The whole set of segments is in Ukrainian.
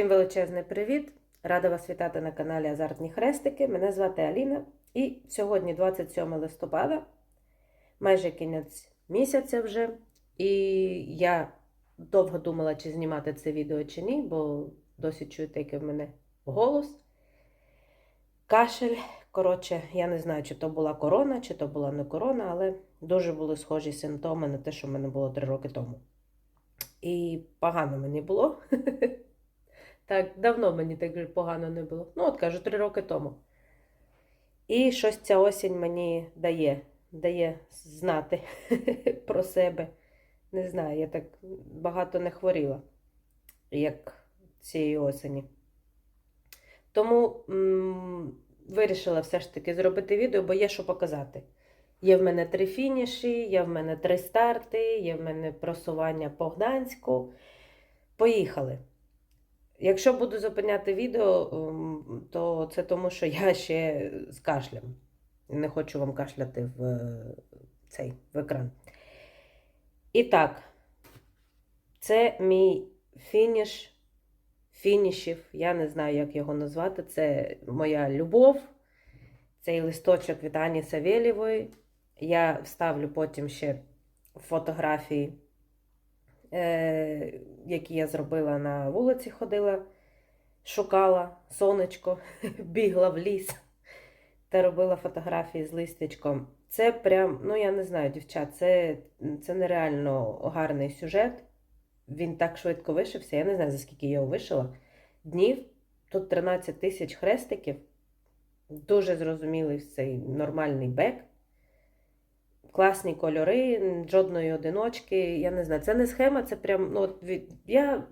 Всім величезний привіт! Рада вас вітати на каналі Азартні Хрестики. Мене звати Аліна. І сьогодні 27 листопада, майже кінець місяця вже. І я довго думала, чи знімати це відео чи ні, бо досі чуєте, який в мене голос. Кашель. Коротше, я не знаю, чи то була корона, чи то була не корона, але дуже були схожі симптоми на те, що в мене було 3 роки тому. І погано мені було. Так, давно мені так погано не було. Ну, от кажу, три роки тому. І щось ця осінь мені дає, дає знати про себе. Не знаю, я так багато не хворіла, як цієї осені. Тому м- вирішила все ж таки зробити відео, бо є що показати. Є в мене три фініші, є в мене три старти, є в мене просування по Гданську. Поїхали. Якщо буду зупиняти відео, ем, то це тому, що я ще з кашлем. Не хочу вам кашляти в е, цей в екран. І так, це мій фініш фінішів. Я не знаю, як його назвати. Це моя любов. Цей листочок від Ані Савєлєвої. Я вставлю потім ще фотографії які я зробила на вулиці, ходила, шукала сонечко, бігла в ліс та робила фотографії з листячком. Це прям, ну я не знаю, дівчат, це, це нереально гарний сюжет. Він так швидко вишився. Я не знаю, за скільки я його вишила. Днів. Тут 13 тисяч хрестиків. Дуже зрозумілий цей нормальний бек класні кольори, жодної одиночки. Я не знаю, це не схема, це прям. ну, від... Я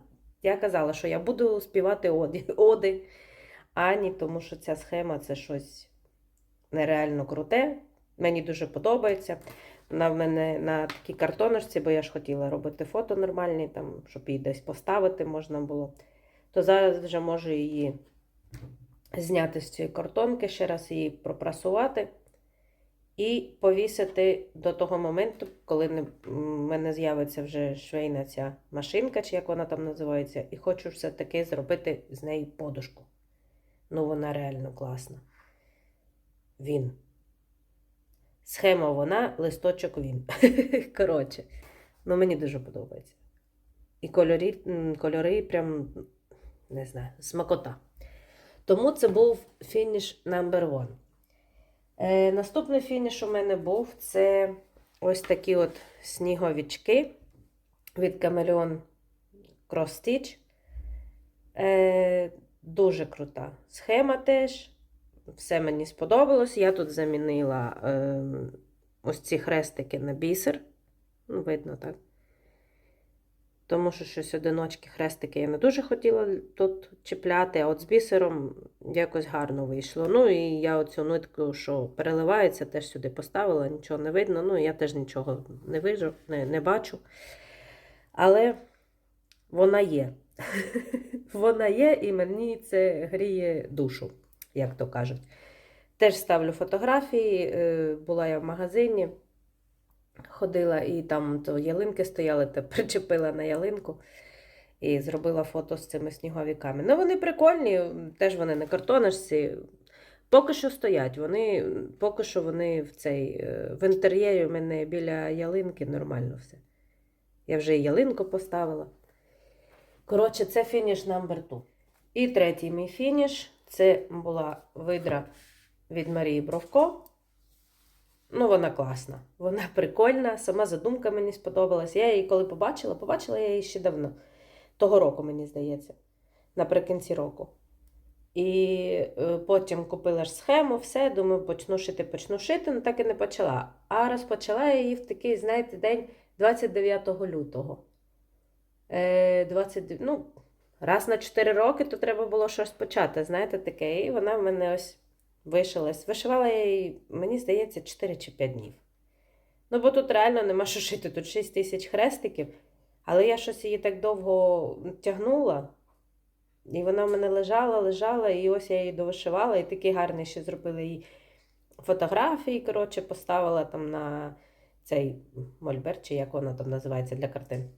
я казала, що я буду співати оди, оди Ані, тому що ця схема це щось нереально круте. Мені дуже подобається. Вона мене на такій картоночці, бо я ж хотіла робити фото нормальні, там, щоб її десь поставити можна було. То зараз вже можу її зняти з цієї картонки, ще раз її пропрасувати. І повісити до того моменту, коли в мене з'явиться вже швейна ця машинка, чи як вона там називається, і хочу все-таки зробити з неї подушку. Ну, вона реально класна. Він. Схема вона, листочок він. Коротше, ну мені дуже подобається. І кольори, кольори прям, не знаю, смакота. Тому це був фініш number one. Е, Наступний фініш у мене був це ось такі от сніговички від Chameleon Cross Stitch. Е, Дуже крута схема теж. Все мені сподобалось. Я тут замінила е, ось ці хрестики на бісер. Ну, видно, так? Тому що щось одиночки хрестики я не дуже хотіла тут чіпляти, а от з бісером якось гарно вийшло. Ну і я оцю нитку, що переливається, теж сюди поставила, нічого не видно. Ну, я теж нічого не вижу, не, не бачу. Але вона є. Вона є, і мені це гріє душу, як то кажуть. Теж ставлю фотографії, е, була я в магазині. Ходила і там то ялинки стояли, то причепила на ялинку і зробила фото з цими сніговиками. Ну, вони прикольні, теж вони на картоночці. Поки що стоять, вони, поки що вони в цей, в інтер'єрі у мене біля ялинки нормально все. Я вже і ялинку поставила. Коротше, це фініш номер 2. І третій мій фініш це була видра від Марії Бровко. Ну, вона класна, вона прикольна, сама задумка мені сподобалась. Я її коли побачила, побачила я її ще давно. Того року, мені здається, наприкінці року. І е, потім купила ж схему, все, думаю, почну шити, почну шити, ну так і не почала. А розпочала я її в такий, знаєте, день 29 лютого. Е, 20, ну, Раз на 4 роки, то треба було щось почати, знаєте, таке. І вона в мене ось вишилась. Вишивала я її, мені здається, 4 чи 5 днів. Ну, бо тут реально нема що шити, тут 6 тисяч хрестиків. Але я щось її так довго тягнула, і вона в мене лежала, лежала, і ось я її довишивала, і такі гарні ще зробила їй фотографії, коротше, поставила там на цей мольбер, чи як вона там називається для картин.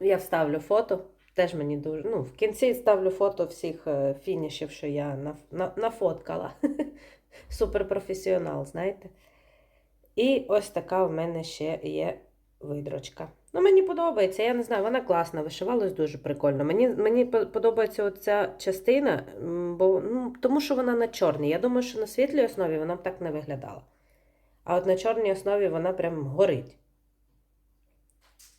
Я вставлю фото теж мені дуже. Ну, в кінці ставлю фото всіх е, фінішів, що я на, на, нафоткала. Суперпрофесіонал, знаєте. І ось така в мене ще є видрочка. Ну, мені подобається, я не знаю, вона класна, вишивалась дуже прикольно. Мені, мені подобається оця частина, бо, ну, тому що вона на чорній. Я думаю, що на світлій основі вона б так не виглядала. А от на чорній основі вона прям горить.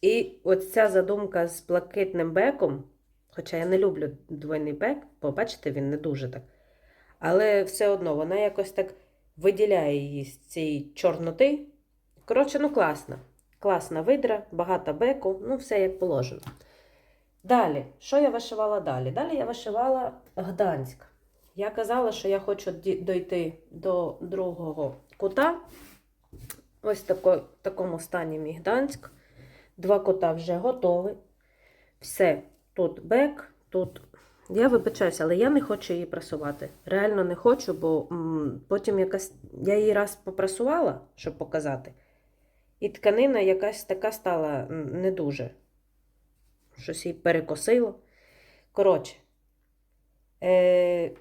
І от ця задумка з блакитним беком, хоча я не люблю двойний бек, бо бачите, він не дуже так. Але все одно вона якось так виділяє її з цієї чорноти. Коротше, ну класна. Класна видра, багато беку, ну все як положено. Далі, що я вишивала далі? Далі я вишивала Гданськ. Я казала, що я хочу ді- дойти до другого кута. Ось в такому стані мій Гданськ. Два кута вже готові. Все, тут бек, тут. Я вибачаюся, але я не хочу її прасувати. Реально не хочу, бо потім якась. Я її раз попрасувала, щоб показати. І тканина якась така стала не дуже. Щось її перекосило. Коротше, е,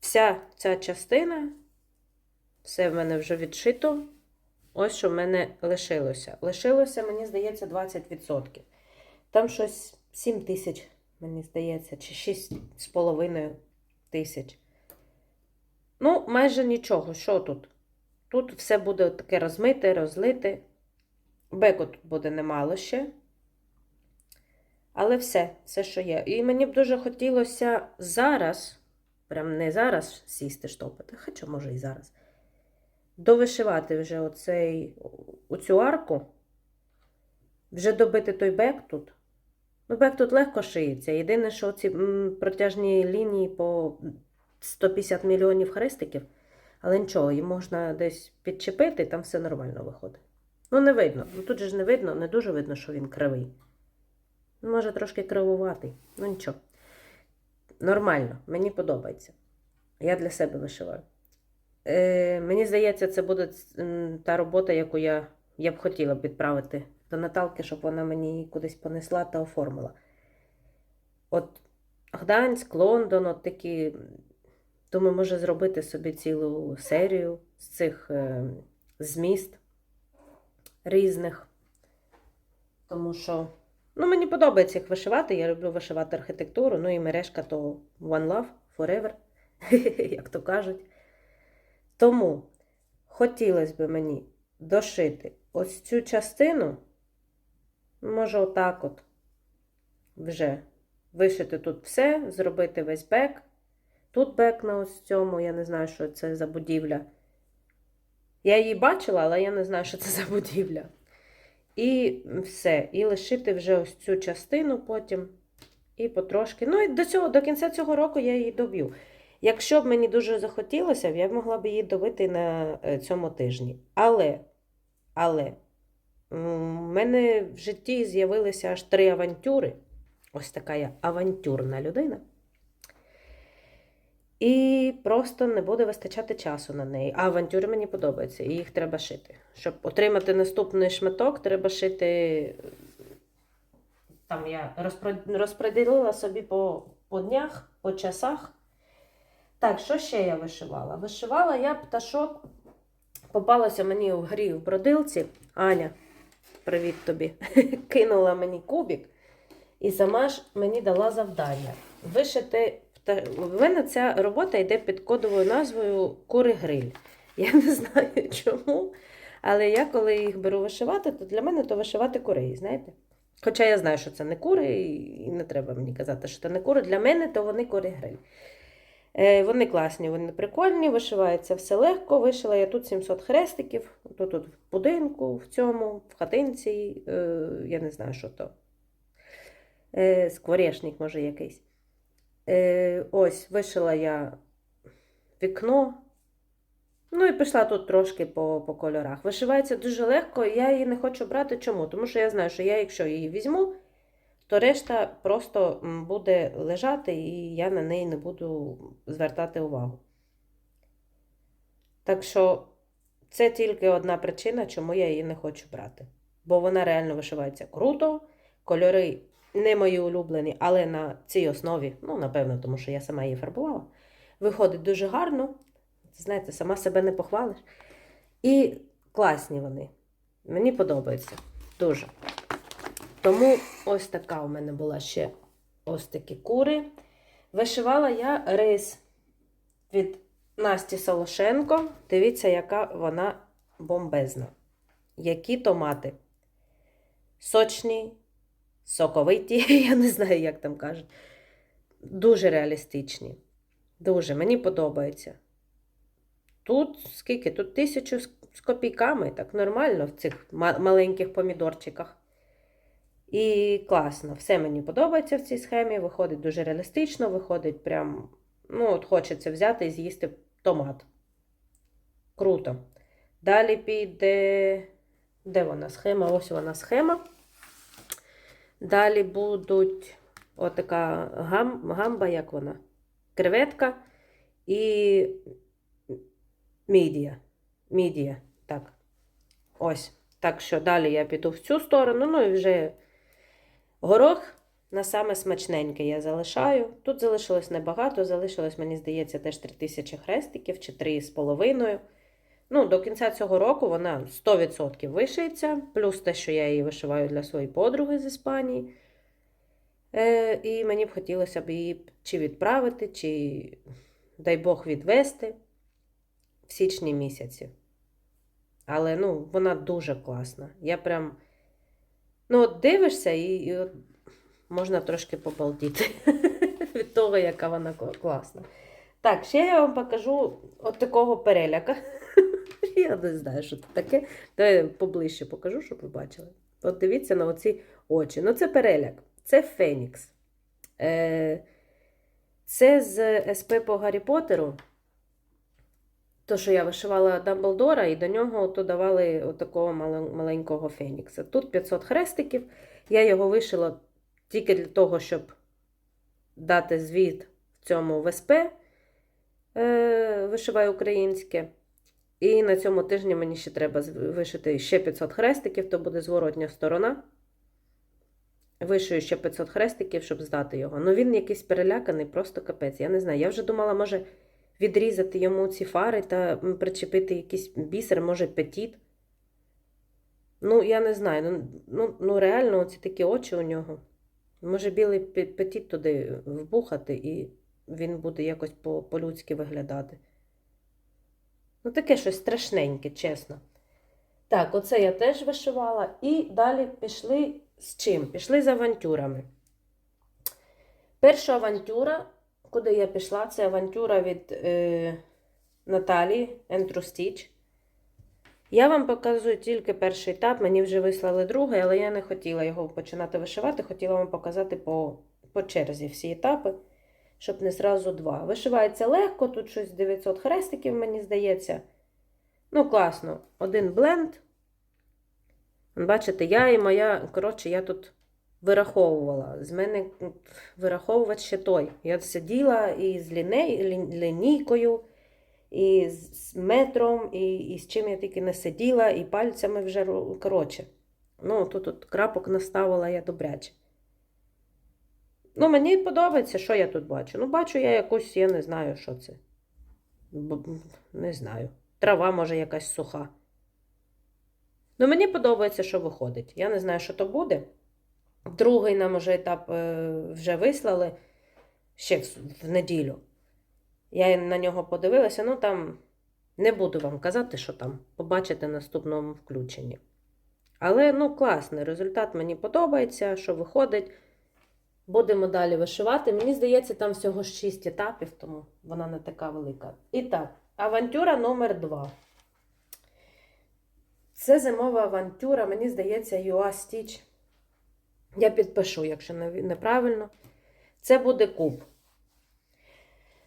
вся ця частина, все в мене вже відшито. Ось що в мене лишилося. Лишилося, мені здається, 20%. Там щось 7 тисяч, мені здається, чи 6,5 тисяч. Ну, майже нічого. Що тут? Тут все буде таке розмите, розлите. Беку тут буде немало ще. Але все, все, що є. І мені б дуже хотілося зараз, прям не зараз сісти штопати, хоча може і зараз, довишивати вже оцей, оцю арку, вже добити той бек тут. Ну, бек тут легко шиється. Єдине, що ці протяжні лінії по 150 мільйонів хрестиків, але нічого, їм можна десь підчепити, там все нормально виходить. Ну, не видно. Ну, тут же ж не видно, не дуже видно, що він кривий. Ну, Може, трошки кривуватий. Ну нічого. Нормально, мені подобається. Я для себе вишиваю. Е, мені здається, це буде та робота, яку я, я б хотіла б відправити до Наталки, щоб вона мені кудись понесла та оформила. От Гданськ, Лондон, от такі. Думаю, може зробити собі цілу серію з цих е, зміст різних. Тому що ну, мені подобається їх вишивати. Я люблю вишивати архітектуру. Ну і мережка то One Love Forever, як то кажуть. Тому хотілося б мені дошити ось цю частину, може, отак от вже вишити тут все, зробити весь бек. Тут бек на ось цьому, я не знаю, що це за будівля. Я її бачила, але я не знаю, що це за будівля. І все. І лишити вже ось цю частину потім. І потрошки. Ну, і до цього, до кінця цього року я її доб'ю. Якщо б мені дуже захотілося, я б могла б її добити на е, цьому тижні. Але, але, у мене в житті з'явилися аж три авантюри. Ось така я авантюрна людина. І просто не буде вистачати часу на неї. А авантюри мені подобаються, і їх треба шити. Щоб отримати наступний шматок, треба шити. Там я розподілила собі по, по днях, по часах. Так, що ще я вишивала? Вишивала я пташок. Попалася мені в грі в бродилці. Аня, привіт тобі. Кинула мені кубик і сама ж мені дала завдання вишити. пта- В мене ця робота йде під кодовою назвою Кури гриль. Я не знаю чому. Але я, коли їх беру вишивати, то для мене то вишивати курей, знаєте? Хоча я знаю, що це не кури, і не треба мені казати, що це не кури. Для мене то вони кури гриль. Е, вони класні, вони прикольні, вишивається все легко. Вишила я тут 700 хрестиків, тут, тут в будинку, в цьому, в хатинці, е, я не знаю, що то. Е, скворечник, може, якийсь. Ось, вишила я вікно. Ну і пішла тут трошки по, по кольорах. Вишивається дуже легко, я її не хочу брати. Чому? Тому що я знаю, що я, якщо її візьму, то решта просто буде лежати, і я на неї не буду звертати увагу. Так що це тільки одна причина, чому я її не хочу брати. Бо вона реально вишивається круто, кольори Не мої улюблені, але на цій основі, ну, напевно, тому що я сама її фарбувала. Виходить дуже гарно. Знаєте, сама себе не похвалиш. І класні вони. Мені подобаються. Дуже. Тому ось така у мене була ще ось такі кури. Вишивала я рис від Насті Солошенко. Дивіться, яка вона бомбезна. Які томати. Сочні, соковиті, я не знаю, як там кажуть. Дуже реалістичні. Дуже, мені подобається. Тут скільки? Тут тисячу з копійками, так нормально в цих маленьких помідорчиках. І класно, все мені подобається в цій схемі. Виходить дуже реалістично, виходить прям, ну, от хочеться взяти і з'їсти томат. Круто. Далі піде. Де вона схема? Ось вона схема. Далі будуть отака гам, гамба, як вона? Креветка і мідія. Мідія, так. Ось. Так що далі я піду в цю сторону, ну і вже горох на саме смачненьке я залишаю. Тут залишилось небагато, залишилось, мені здається, теж 3000 хрестиків чи 3,5. Ну, до кінця цього року вона 100% вишиється, плюс те, що я її вишиваю для своєї подруги з Іспанії. Е, і мені б хотілося б її чи відправити, чи, дай Бог, відвести в січні місяці. Але ну, вона дуже класна. Я прям. Ну, от дивишся, і, і от можна трошки побалдіти від того, яка вона класна. Так, ще я вам покажу от такого переляка. Я не знаю, що це таке. Давай я поближче покажу, щоб ви бачили. От дивіться на оці очі. Ну, це переляк, це Фенікс. Е, це з СП по Гаррі Поттеру. То, що я вишивала Дамблдора, і до нього то давали отакого маленького Фенікса. Тут 500 хрестиків. Я його вишила тільки для того, щоб дати звіт в цьому ВСП. Е, вишиваю українське. І на цьому тижні мені ще треба вишити ще 500 хрестиків, то буде зворотня сторона. Вишию ще 500 хрестиків, щоб здати його. Ну він якийсь переляканий, просто капець. Я не знаю. Я вже думала, може відрізати йому ці фари та причепити якийсь бісер, може петіт. Ну, я не знаю. Ну, ну, ну реально, оці такі очі у нього. Може, білий петіт туди вбухати, і він буде якось по- по-людськи виглядати. Ну, таке щось страшненьке, чесно. Так, оце я теж вишивала. І далі пішли з чим? Пішли з авантюрами. Перша авантюра, куди я пішла, це авантюра від е, Наталії Ентрустіч. Я вам показую тільки перший етап. Мені вже вислали другий, але я не хотіла його починати вишивати. Хотіла вам показати по, по черзі всі етапи, щоб не зразу два. Вишивається легко, тут щось 900 хрестиків, мені здається. Ну, класно. Один бленд. Бачите, я і моя, коротше, я тут вираховувала. З мене м, вираховувач ще той. Я сиділа і з лінійкою, і з метром, і, і з чим я тільки не сиділа, і пальцями вже коротше. Ну, тут от крапок наставила я добряче. Ну, мені подобається, що я тут бачу. Ну, бачу я якусь, я не знаю, що це. Не знаю. Трава, може, якась суха. Ну, мені подобається, що виходить. Я не знаю, що то буде. Другий нам уже етап е, вже вислали ще в, неділю. Я на нього подивилася, ну там не буду вам казати, що там. Побачите в наступному включенні. Але ну класний результат мені подобається, що виходить. Будемо далі вишивати. Мені здається, там всього 6 етапів, тому вона не така велика. І так, авантюра номер 2. Це зимова авантюра, мені здається, UA Stitch. Я підпишу, якщо неправильно. Це буде куб.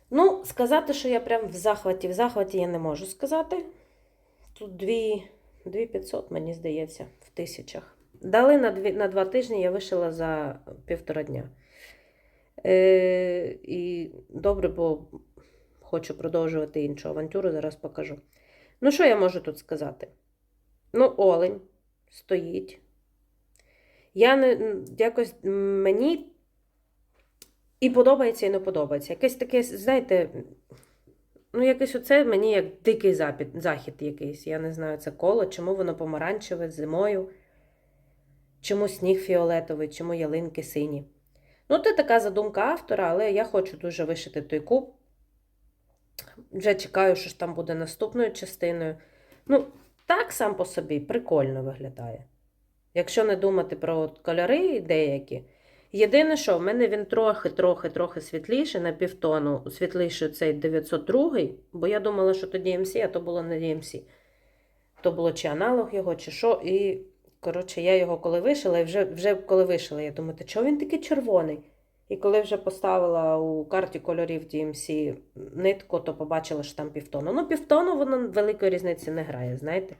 Ну, сказати, що я прям в захваті, в захваті я не можу сказати. Тут 2500, мені здається, в тисячах. Дали на, дві, на два тижні, я вишила за півтора дня. Е, і добре, бо хочу продовжувати іншу авантюру, зараз покажу. Ну, що я можу тут сказати? Ну, олень стоїть. Я не якось мені і подобається, і не подобається. Якесь таке, знаєте, ну, якесь оце мені як дикий запід, захід якийсь. Я не знаю, це коло, чому воно помаранчеве зимою, чому сніг фіолетовий, чому ялинки сині. Ну, це така задумка автора, але я хочу дуже вишити той куб. Вже чекаю, що ж там буде наступною частиною. Ну, так сам по собі прикольно виглядає. Якщо не думати про кольори деякі. Єдине, що в мене він трохи-трохи-трохи світліший, на півтону світліший цей 902, бо я думала, що то DMC, а то було не DMC. То було чи аналог його, чи що. І, коротше, я його коли вишила, і вже, вже коли вишила, я думаю, та чого він такий червоний? І коли вже поставила у карті кольорів DMC нитку, то побачила, що там півтону. Ну, півтону воно великої різниці не грає, знаєте.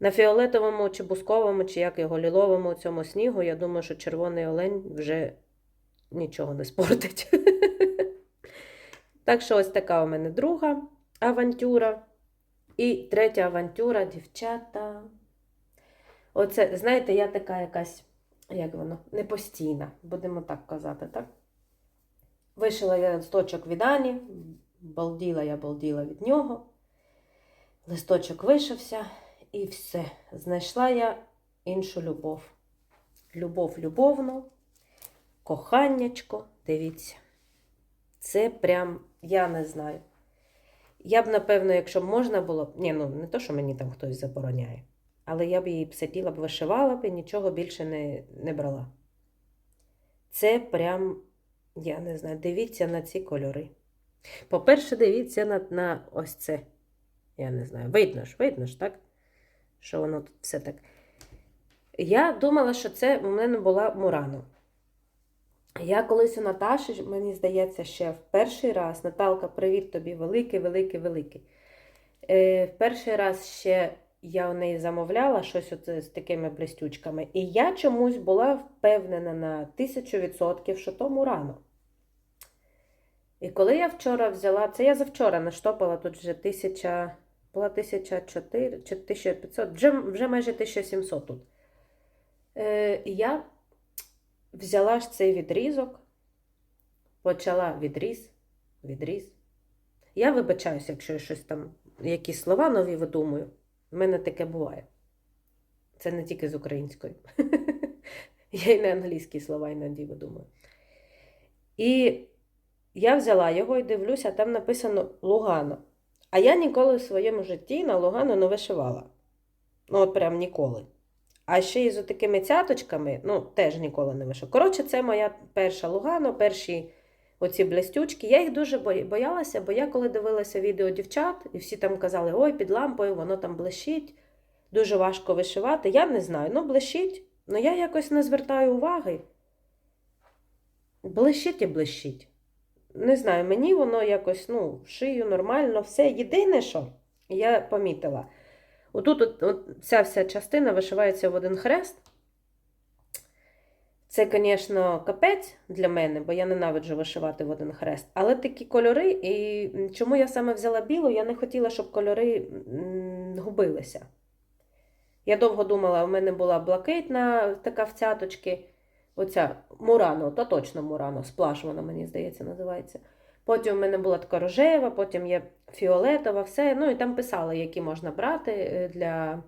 На фіолетовому чи бусковому, чи як його ліловому цьому снігу, я думаю, що червоний олень вже нічого не спортить. Так що ось така у мене друга авантюра. І третя авантюра, дівчата. Оце, знаєте, я така якась, як воно, непостійна, будемо так казати, так? Вишила я листочок від Ані, балділа я балділа від нього. Листочок вишився. І все. Знайшла я іншу любов. Любов любовну, коханнячко, дивіться. Це прям, я не знаю. Я б, напевно, якщо б можна було ні, ну не то, що мені там хтось забороняє, але я б її б сиділа б, вишивала б і нічого більше не, не брала. Це прям, я не знаю, дивіться на ці кольори. По-перше, дивіться на, на ось це. Я не знаю, видно ж, видно ж, так? Що воно тут все так. Я думала, що це у мене була Мурано. Я колись у Наташі, мені здається, ще в перший раз, Наталка, привіт тобі, великий, великий, великий. Е, в перший раз ще я у неї замовляла щось оце з такими блістючками. І я чомусь була впевнена на тисячу відсотків, що то Мурано. І коли я вчора взяла, це я завчора наштопала тут вже тисяча. Була 1004 чи 1500, вже, вже майже 1700 тут. Е, я взяла ж цей відрізок, почала відріз, відріз. Я вибачаюся, якщо я щось там, якісь слова нові видумую. У мене таке буває. Це не тільки з української. Я і не англійські слова іноді видумую. І я взяла його і дивлюся, там написано Лугано. А я ніколи в своєму житті на Лугану не вишивала. Ну, от прям ніколи. А ще й з такими цяточками, ну, теж ніколи не вишивала. Коротше, це моя перша Лугано, перші оці блестючки. Я їх дуже боялася, бо я коли дивилася відео дівчат, і всі там казали, ой, під лампою, воно там блищить, дуже важко вишивати. Я не знаю, ну блищить, ну я якось не звертаю уваги. Блищить і блищить. Не знаю, мені воно якось, ну, шию нормально, все. Єдине, що я помітила, отут от, от, ця вся частина вишивається в один хрест. Це, звісно, капець для мене, бо я ненавиджу вишивати в один хрест. Але такі кольори, і чому я саме взяла білу, я не хотіла, щоб кольори губилися. Я довго думала, у мене була блакитна така в цяточки. Оця Мурано, то точно Мурано, сплаш вона, мені здається, називається. Потім в мене була така рожева, потім є фіолетова, все. Ну і там писали, які можна брати е, для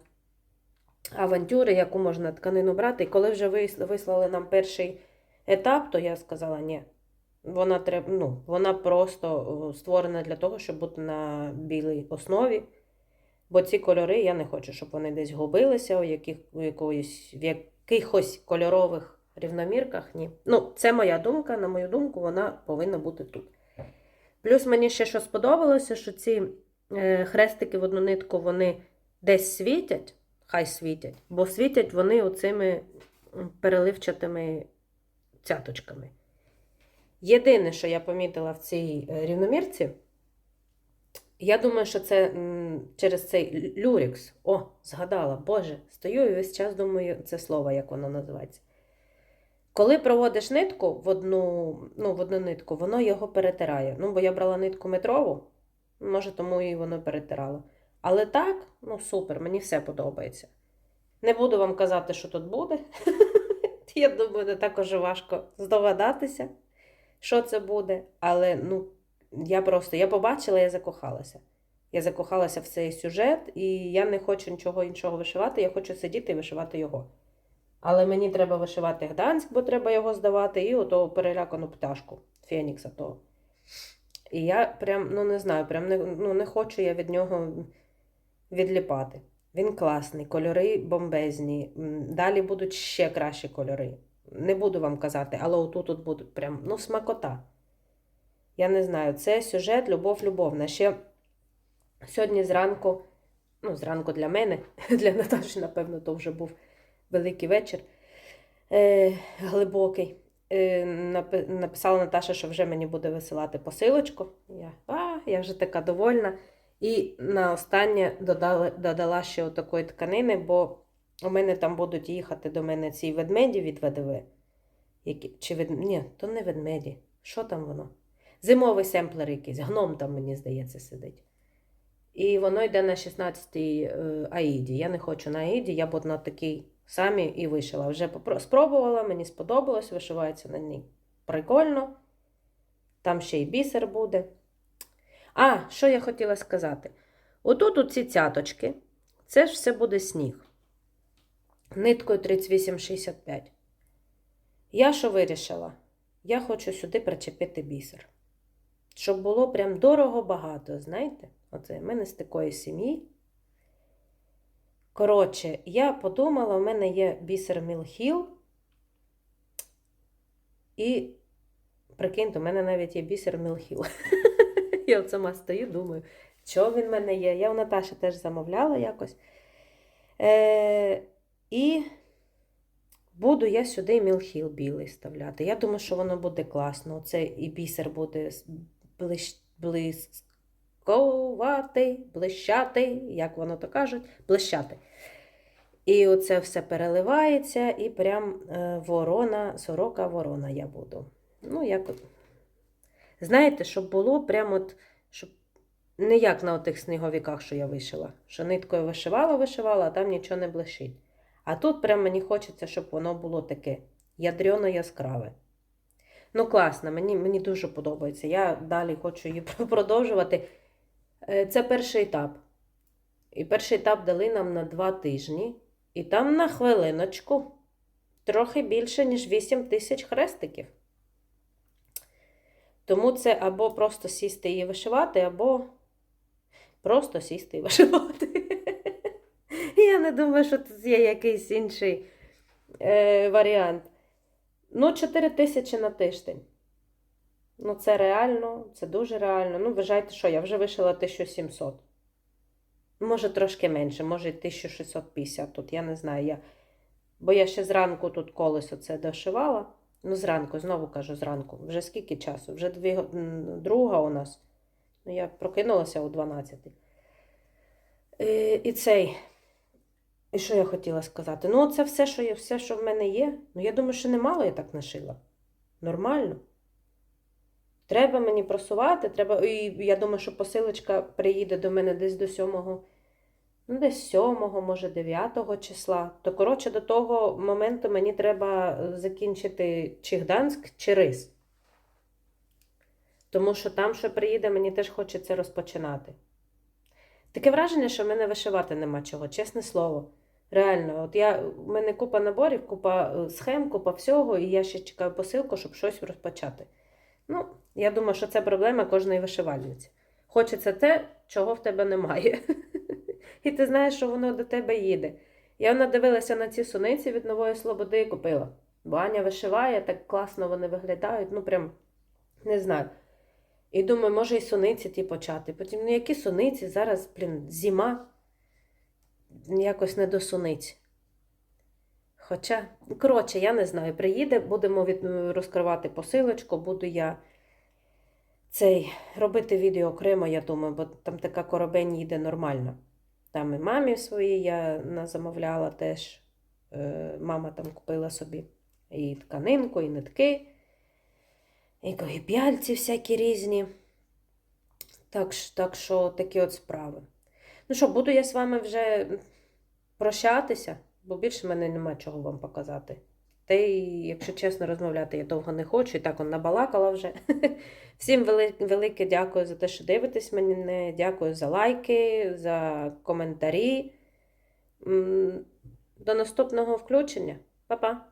авантюри, яку можна тканину брати. І коли вже вислали нам перший етап, то я сказала, ні. Вона треб... ну, вона просто створена для того, щоб бути на білій основі. Бо ці кольори я не хочу, щоб вони десь губилися у яких, у якоїсь, в якихось кольорових рівномірках ні. Ну, це моя думка, на мою думку, вона повинна бути тут. Плюс мені ще що сподобалося, що ці е, хрестики в одну нитку вони десь світять, хай світять, бо світять вони оцими переливчатими цяточками. Єдине, що я помітила в цій е, рівномірці, я думаю, що це через цей люрікс. О, згадала, Боже, стою і весь час думаю, це слово, як воно називається. Коли проводиш нитку в одну ну, в одну нитку, воно його перетирає. Ну, бо я брала нитку метрову, може, тому і воно перетирало. Але так, ну супер, мені все подобається. Не буду вам казати, що тут буде. Я думаю, також важко здогадатися, що це буде. Але ну, я просто я побачила, я закохалася. Я закохалася в цей сюжет, і я не хочу нічого іншого вишивати, я хочу сидіти і вишивати його. Але мені треба вишивати Гданськ, бо треба його здавати, і ото перелякану пташку Фенікса того. І я прям, ну не знаю, прям не, ну, не хочу я від нього відліпати. Він класний, кольори бомбезні. Далі будуть ще кращі кольори. Не буду вам казати, але отут от будуть прям, ну, смакота. Я не знаю, це сюжет Любов любовна. Ще сьогодні зранку, ну, зранку для мене, для Наташі, напевно, то вже був великий вечір е, глибокий. Е, написала Наташа, що вже мені буде висилати посилочку. Я, а, я вже така довольна. І на останнє додала, додала ще отакої тканини, бо у мене там будуть їхати до мене ці ведмеді від ВДВ. Які, чи вед... Ні, то не ведмеді. Що там воно? Зимовий семплер якийсь, гном там, мені здається, сидить. І воно йде на 16-й е, Аїді. Я не хочу на Аїді, я б от на такій самі і вишила. Вже спробувала, мені сподобалось, вишивається на ній прикольно. Там ще й бісер буде. А, що я хотіла сказати? Отут ці цяточки, це ж все буде сніг. Ниткою 38,65. Я що вирішила? Я хочу сюди причепити бісер. Щоб було прям дорого багато, знаєте? Оце ми з такої сім'ї. Коротше, я подумала, у мене є бісер Мілхіл. І прикиньте, у мене навіть є бісер Мілхіл. Я от сама стою, думаю, що він в мене є. Я у Наташі теж замовляла якось. Е, і буду я сюди Мілхіл білий вставляти. Я думаю, що воно буде класно. Оце і бісер буде блищ, блисковатий, блищатий, як воно то кажуть, блищати. І оце все переливається, і прям е, ворона, сорока ворона я буду. Ну, як от. Знаєте, щоб було прям от, щоб не як на отих сніговиках, що я вишила. Що ниткою вишивала, вишивала, а там нічого не блищить. А тут прям мені хочеться, щоб воно було таке ядрено яскраве. Ну, класно, мені, мені дуже подобається. Я далі хочу її продовжувати. Е, Це перший етап. І перший етап дали нам на два тижні. І там на хвилиночку трохи більше, ніж 8 тисяч хрестиків. Тому це або просто сісти і вишивати, або просто сісти і вишивати. Я не думаю, що тут є якийсь інший е, варіант. Ну, 4 тисячі на тиждень. Ну, це реально, це дуже реально. Ну, вважайте, що я вже вишила 1700. Може, трошки менше, може, 1650 тут, я не знаю. Я... Бо я ще зранку тут колесо це дошивала. Ну, зранку, знову кажу, зранку. Вже скільки часу? Вже дві, друга у нас. Ну, я прокинулася о 12. Е, і цей. І що я хотіла сказати? Ну, це все, що є, все, що в мене є. Ну, я думаю, що немало я так нашила. Нормально. Треба мені просувати, треба. І я думаю, що посилочка приїде до мене десь до 7, ну, десь 7, може 9 числа. То, коротше, до того моменту мені треба е, закінчити чи Гданськ, чи рис. Тому що там, що приїде, мені теж хочеться розпочинати. Таке враження, що в мене вишивати нема чого, чесне слово. Реально, от я, у мене купа наборів, купа е, схем, купа всього, і я ще чекаю посилку, щоб щось розпочати. Ну, я думаю, що це проблема кожної вишивальниці. Хочеться те, чого в тебе немає. І ти знаєш, що воно до тебе їде. Я надивилася на ці суниці від нової слободи і купила. Бо Аня вишиває, так класно вони виглядають, ну прям не знаю. І думаю, може і суниці ті почати. Потім, ну які суниці? Зараз, блін, зима. Якось не до суниць. Хоча, коротше, я не знаю, приїде, будемо від... розкривати посилочку, буду я цей робити відео окремо, я думаю, бо там така коробень їде нормально. Там і мамі своїй я замовляла теж. Е, Мама там купила собі і тканинку, і нитки, і когіп'яльці всякі різні. Так, так що такі от справи. Ну що, буду я з вами вже прощатися, бо більше в мене нема чого вам показати. Та й, якщо чесно розмовляти, я довго не хочу, і так он набалакала вже. Всім вели- велике дякую за те, що дивитесь мене. Дякую за лайки, за коментарі. До наступного включення. Па-па!